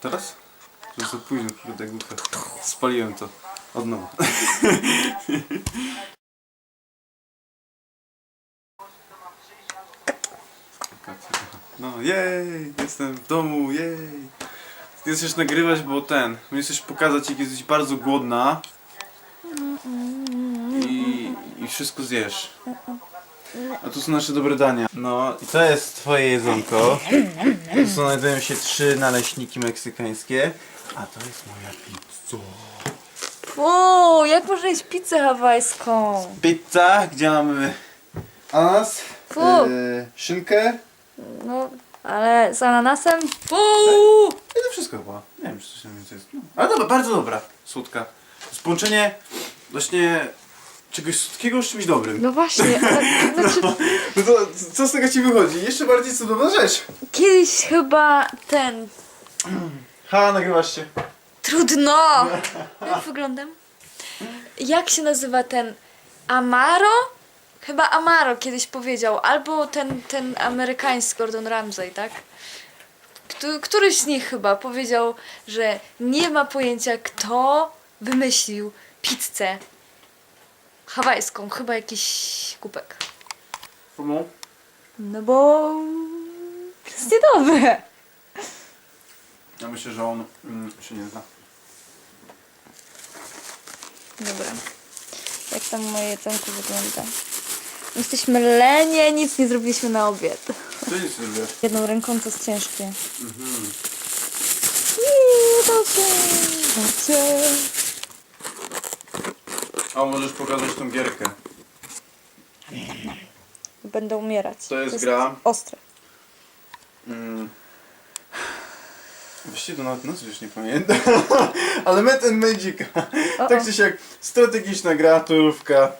Teraz? Jest za późno, kurde głupę. Spaliłem to. Od nowa. No, jej! Jestem w domu, jej! Ty chcesz nagrywać, bo ten. My chcesz pokazać, jak jesteś bardzo głodna. I, I wszystko zjesz. A tu są nasze dobre dania. No, i to jest twoje jedzonko. Tu są, znajdują się trzy naleśniki meksykańskie. A to jest moja pizza. Fu, jak można jeść pizzę hawajską? Pizza, gdzie mamy ananas, Fu. e, szynkę. No, ale z ananasem? Fu! I to wszystko chyba. Nie wiem, czy coś tam więcej jest. No. Ale dobra, bardzo dobra. Słodka. To jest połączenie właśnie czegoś słodkiego z czymś dobrym. No właśnie, ale znaczy, No to co z tego ci wychodzi? Jeszcze bardziej cudowna rzecz. kiedyś chyba ten... Ha, nagrywasz się. Trudno! Jak wyglądam? Jak się nazywa ten Amaro? Chyba Amaro kiedyś powiedział, albo ten, ten amerykański Gordon Ramsay, tak? Któ- Któryś z nich chyba powiedział, że nie ma pojęcia kto wymyślił pizzę hawajską, chyba jakiś kupek. Czemu? No bo jest niedobre. Ja myślę, że on mm, się nie zna. Dobra. Jak tam moje jedzonko wygląda? Jesteśmy lenie, nic nie zrobiliśmy na obiad. Co nic zrobię? Jedną ręką to jest ciężkie. Mhm. I dobrze, dobrze. A możesz pokazać tą gierkę. Będę umierać. To jest gra. Ostre. Mm. Właściwie to nawet nazwy już nie pamiętam. Ale Met and Magic. O, tak o. czy siak strategiczna gra, turówka.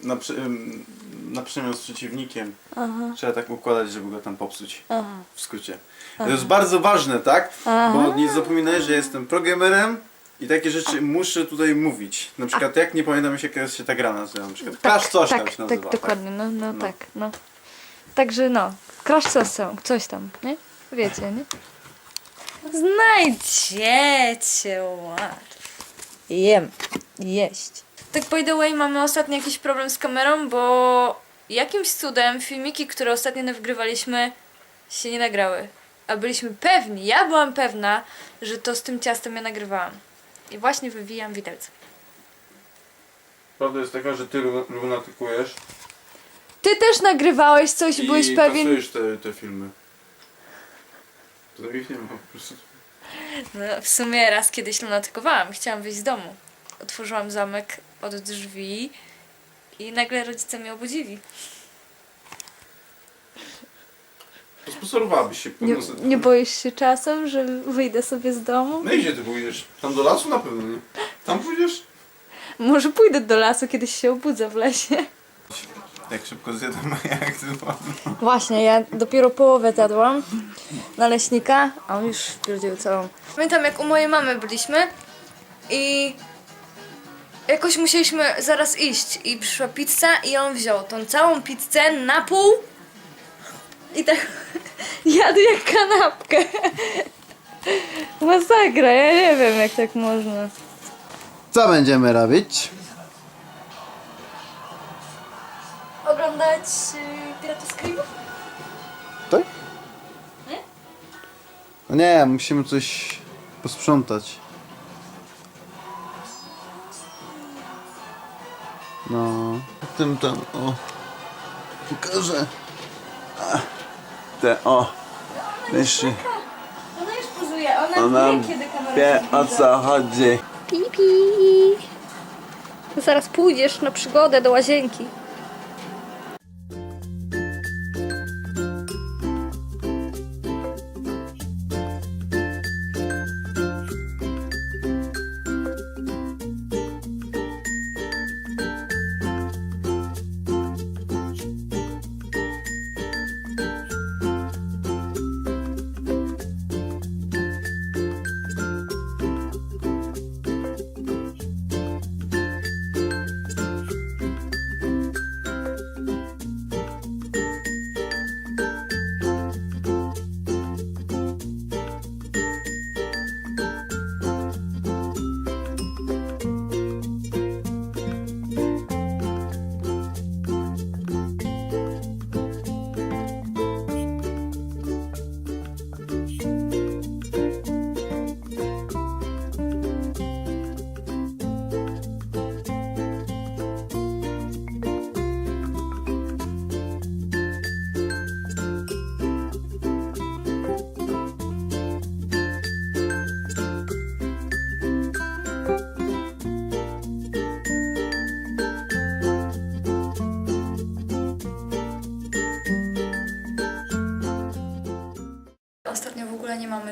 Na, przy, ym, na przemian z przeciwnikiem. Aha, Trzeba tak układać, żeby go tam popsuć. aha. W skrócie. To jest bardzo ważne, tak? Aha. Bo nie zapominaj, że jestem progamerem i takie rzeczy muszę tutaj mówić. Na przykład jak nie pamiętam się, jak się ta gra nazywa. Na przykład Crash coś tak, tam się tak, nazywa. dokładnie, no, no, No. tak, no. Także no, crash coś tam, coś tam, nie? Wiecie, nie? Znajdziecie łatwo. Jem, jeść. Tak by the way, mamy ostatnio jakiś problem z kamerą, bo jakimś cudem filmiki, które ostatnio nagrywaliśmy się nie nagrały. A byliśmy pewni, ja byłam pewna, że to z tym ciastem ja nagrywałam. I właśnie wywijam widelce. Prawda jest taka, że ty lu- lunatykujesz Ty też nagrywałeś coś, i byłeś pewien. kasujesz te, te filmy. To takich nie ma po prostu. No, w sumie raz kiedyś lunatykowałam. Chciałam wyjść z domu. Otworzyłam zamek od drzwi i nagle rodzice mnie obudzili. Sponsorowałbyś się Nie, nie boisz się czasem, że wyjdę sobie z domu? No i gdzie ty pójdziesz? Tam do lasu na pewno nie. Tam pójdziesz? Może pójdę do lasu, kiedyś się obudzę w lesie. Jak szybko zjadam, jak ty Właśnie, ja dopiero połowę zjadłam naleśnika, a on już wpierdził całą. Pamiętam jak u mojej mamy byliśmy i jakoś musieliśmy zaraz iść i przyszła pizza i on wziął tą całą pizzę na pół i tak jadł jak kanapkę. Masakra, ja nie wiem jak tak można. Co będziemy robić? Oglądać y, Piratów z Karibu? Tak? Nie? No nie, musimy coś posprzątać. No, tym tam, o, pokażę. A, Te, o, myśli. Ona już pozuje, ona, Ona wie kiedy kamera wie się o zbliża. co chodzi. Pipi. Zaraz pójdziesz na przygodę do łazienki.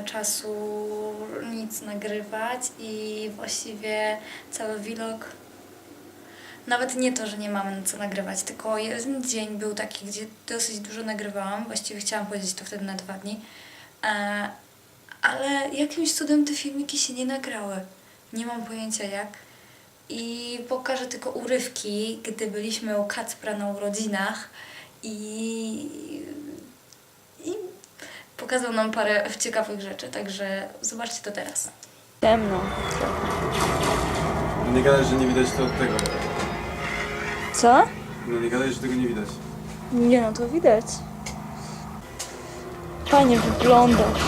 Czasu nic nagrywać i właściwie cały vlog. Nawet nie to, że nie mamy co nagrywać, tylko jeden dzień był taki, gdzie dosyć dużo nagrywałam. Właściwie chciałam powiedzieć to wtedy na dwa dni. E, ale jakimś cudem te filmiki się nie nagrały. Nie mam pojęcia jak. I pokażę tylko urywki, gdy byliśmy u Kacpra na urodzinach i pokazał nam parę ciekawych rzeczy, także zobaczcie to teraz. Ciemno. Nie gadaj, że nie widać to od tego. Co? No nie gadaj, że tego nie widać. Nie no, to widać. Fajnie wyglądasz.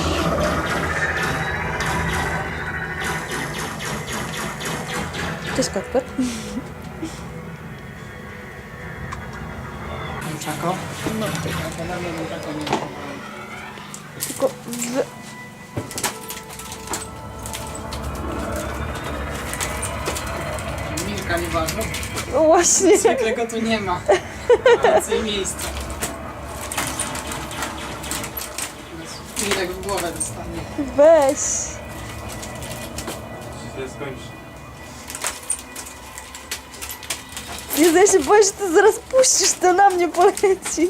Cześć Kacper. Czako? No, dawno bym czako nie. Tylko w... Milka nie ważne. No właśnie. Zwykle tu nie ma. Więcej miejsca. Milek w głowę dostanie. Weź. Się skończy. Jezu, ja się boję, że ty zaraz puścisz, to na mnie poleci.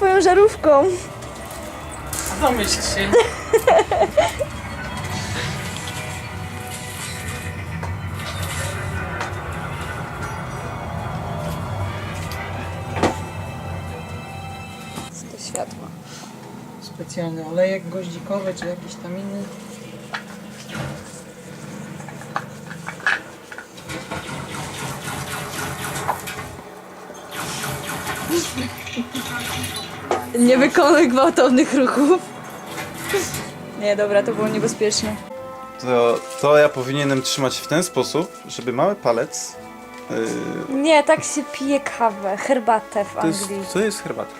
Twoją żarówką? Domyśl się. Światło? Specjalny olejek goździkowy czy jakiś tam inny. Nie wykonuj gwałtownych ruchów. Nie, dobra, to było niebezpieczne. To, to ja powinienem trzymać w ten sposób, żeby mały palec. Yy, Nie, tak się pije kawę, herbatę w to, jest, Anglii. to jest herbata.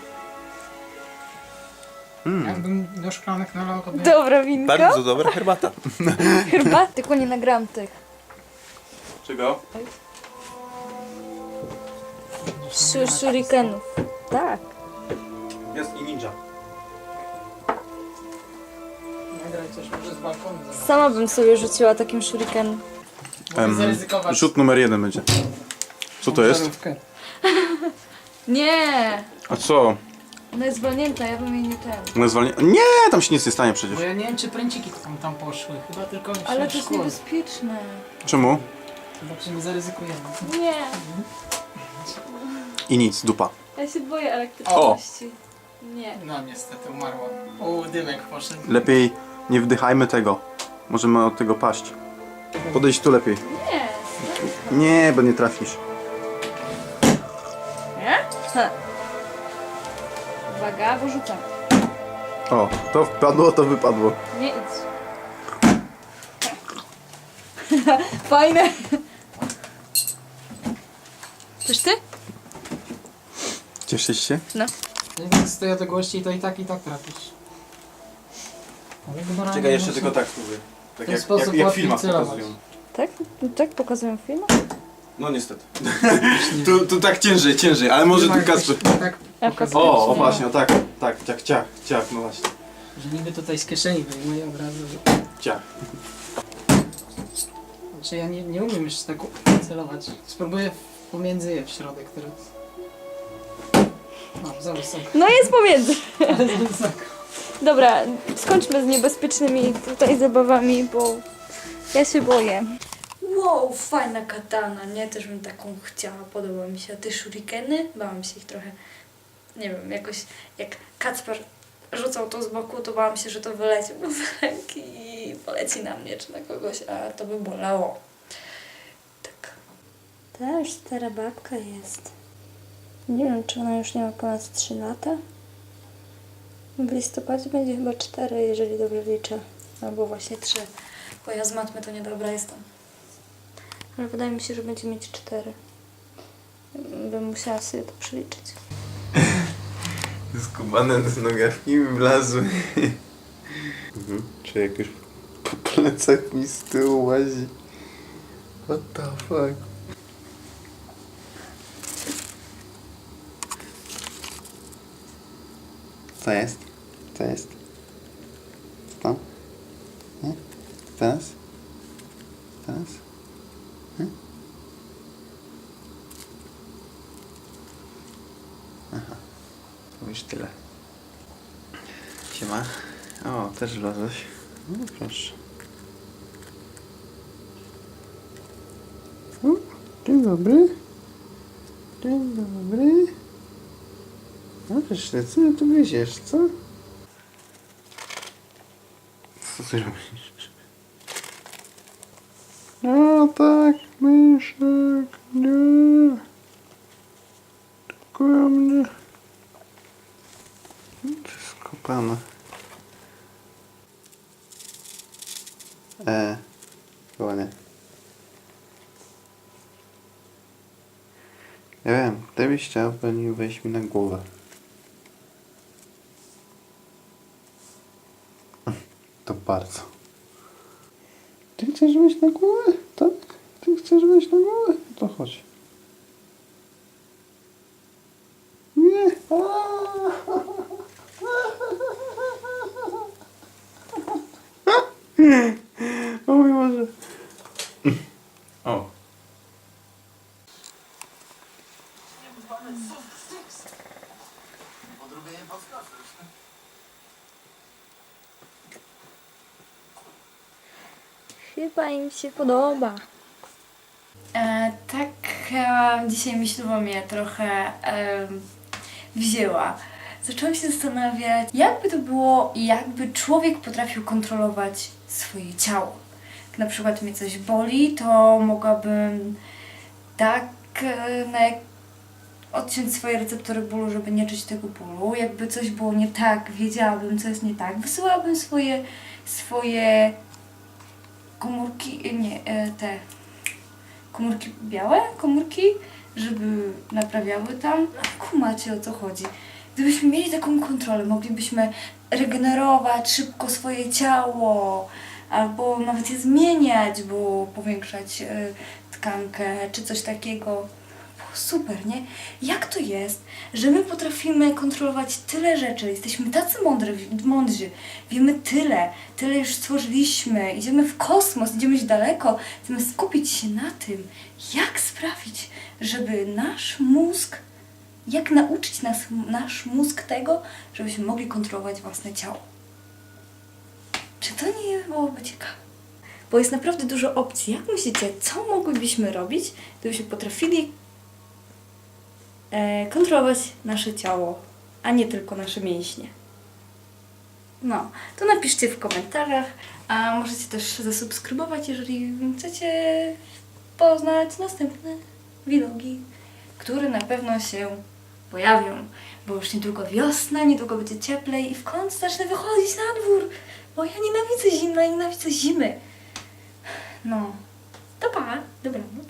Mm, Jakbym do szklanek nalał, to by... Dobra, winko. bardzo dobra herbata. Herbat? Tylko nie nagram tych. Czego? Shurikenów. Tak. Jest i ninja. Nagraj coś może z balkonu. zobacz. Sama bym sobie rzuciła takim shurikenem. Mogę zaryzykować. rzut numer jeden będzie. Co to jest? Żarówkę. Nie! A co? Ona jest zwolnięta, ja bym jej nie ten. No zwalnia... Nie, tam się nic nie stanie przecież. Bo ja nie wiem czy pręciki tam, tam poszły. Chyba tylko mi się Ale to jest szkło. niebezpieczne. Czemu? Zobaczymy, zaryzykujemy. Nie. I nic, dupa. Ja się boję elektryczności. Nie. No niestety umarła. O, dymek poszedł. Lepiej nie wdychajmy tego. Możemy od tego paść. Podejdź tu lepiej. Nie. Nie, bo nie trafisz. Nie? Ha. Uwaga, bo rzucam. O, to wpadło, to wypadło. Nie idź. Fajne. Też ty? Cieszysz się? No. Jak z tej odległości to i tak i tak trafisz. Ale generalnie Czekaj, jeszcze tylko tak spróbuję. Tak ten jak, sposób jak, jak w łatwiej filmach celować. pokazują. Tak? Tak pokazują film? No niestety. tu, tu tak ciężej, ciężej, ale może tu Chyba Kasper. Tak Ja pokazuje, O, o właśnie, o tak, tak, ciach, ciach, ciach, no właśnie. Że niby tutaj z kieszeni wyjmuję od razu. że- Ciach. Znaczy ja nie, nie umiem jeszcze tak celować. Spróbuję pomiędzy je w środek teraz. No, za wysoko. No jest pomiędzy. Ale za wysoko. Dobra, skończmy z niebezpiecznymi tutaj zabawami, bo ja się boję. Wow, fajna katana, nie? Też bym taką chciała, podoba mi się. A te shurikeny? Bałam się ich trochę. Nie wiem, jakoś jak Kacper rzucał to z boku, to bałam się, że to wyleci mu z ręki i poleci na mnie czy na kogoś, a to by bolało. Tak. Już stara babka jest. Nie wiem, czy ona już nie ma ponad 3 lata. W listopadzie będzie chyba 4, jeżeli dobrze liczę. Albo właśnie 3. Bo ja z matmy to niedobra jestem. Ale wydaje mi się, że będzie mieć 4. Bym musiała sobie to przeliczyć. Skubane nogawki mi wlazły. mhm. Czy jakoś po plecach mi z tyłu łazi? What the fuck? Co jest? Co jest? Co? Nie? Teraz? Teraz? Nie? Aha. To już tyle. Siema. O, też wlazłeś. No proszę. O, dzień dobry. Dzień dobry. Wiesz, co ty tu gryziesz, co? Co ty robisz? No tak, myszek, nie. Tylko mnie. To jest kopane. E, chyba nie. Ja wiem, gdybyś chciał, pewnie wejść mi na głowę. To bardzo. Ty chcesz wejść na głowę? Tak? Ty chcesz wejść na głowę? To chodź. Nie. Chyba im się podoba. E, tak e, dzisiaj myślowa mnie trochę e, wzięła. Zaczęłam się zastanawiać, jakby to było, jakby człowiek potrafił kontrolować swoje ciało. Jak na przykład mnie coś boli, to mogłabym tak e, na odciąć swoje receptory bólu, żeby nie czuć tego bólu. Jakby coś było nie tak, wiedziałabym, co jest nie tak. Wysyłałabym swoje, swoje komórki, e, nie, e, te komórki białe, komórki, żeby naprawiały tam. Kumacie o co chodzi. Gdybyśmy mieli taką kontrolę, moglibyśmy regenerować szybko swoje ciało, albo nawet je zmieniać, bo powiększać e, tkankę, czy coś takiego. Super, nie? Jak to jest, że my potrafimy kontrolować tyle rzeczy, jesteśmy tacy mądry, mądrzy, wiemy tyle, tyle już stworzyliśmy, idziemy w kosmos, idziemy już daleko, zamiast skupić się na tym, jak sprawić, żeby nasz mózg, jak nauczyć nas, nasz mózg tego, żebyśmy mogli kontrolować własne ciało. Czy to nie byłoby ciekawe? Bo jest naprawdę dużo opcji. Jak myślicie, co moglibyśmy robić, gdybyśmy potrafili kontrolować nasze ciało, a nie tylko nasze mięśnie? No, to napiszcie w komentarzach, a możecie też zasubskrybować, jeżeli chcecie poznać następne vlogi, które na pewno się pojawią, bo już niedługo wiosna, niedługo będzie cieplej i w końcu zacznę wychodzić na dwór, bo ja nienawidzę zimna, nienawidzę zimy. No, to pa, dobranoc.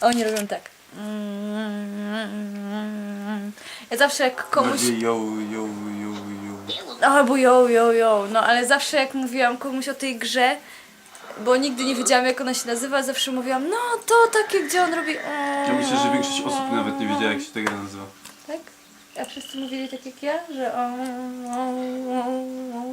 A oni robią tak. Ja zawsze jak komuś... Bardziej yo, yo, yo, yo. Albo yo, yo, yo. No ale zawsze jak mówiłam komuś o tej grze, bo nigdy nie wiedziałam jak ona się nazywa, zawsze mówiłam, no to takie, gdzie on robi... Ja myślę, że większość osób nawet nie wiedziała jak się ta gra nazywa. A wszyscy mówili tak jak ja, że o, o, o, o.